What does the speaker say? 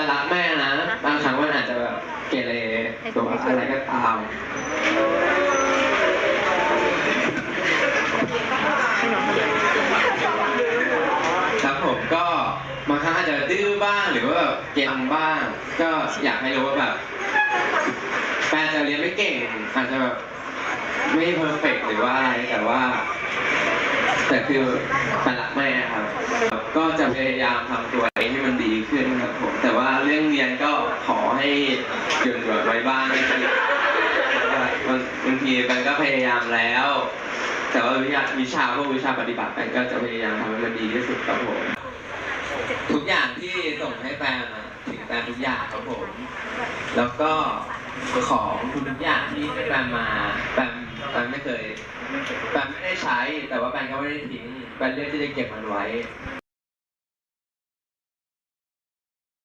แต่รักแม่นะ บางครั้งมันอาจจะแบบเกเรหรือว่าอะไรก็ตามครับผมก็บางครั้งอาจจะดื้อบ้างหรือว่าแบบเกมบ้าง ก็อยากให้รู้ว่าแบบแฟนจะเรียนไม่เก่ง อาจจะแบบไม่เพอร์เฟกหรือว่าอะไรแต่ว่า แต่คือแฟนรักแม่ครับก็จะพยายามทำตัวเองให้มันดีขึ้นครับผม แต่ว่าเรื่องเรียนก็ขอให้หยุดหย่อนไว้บ้างนะครับบางทีมันก็พยายามแล้ว แต่ว่าวิชาวิชาพวกวิชาปฏิบัติมันก็จะพยายามทำให้มันดีที่สุดครับผมทุกอย่างที่ส่งให้แฟนถึงแฟนทุกอย่างครับผม แล้วก็ของทุกอย่างที่แฟนมาแฟนแฟนไม่เคยแฟนไม่ได้ใช้แต่ว่าแฟนก็ไม่ได้ทิ้งแฟนเลือกที่จะเก็บมันไว้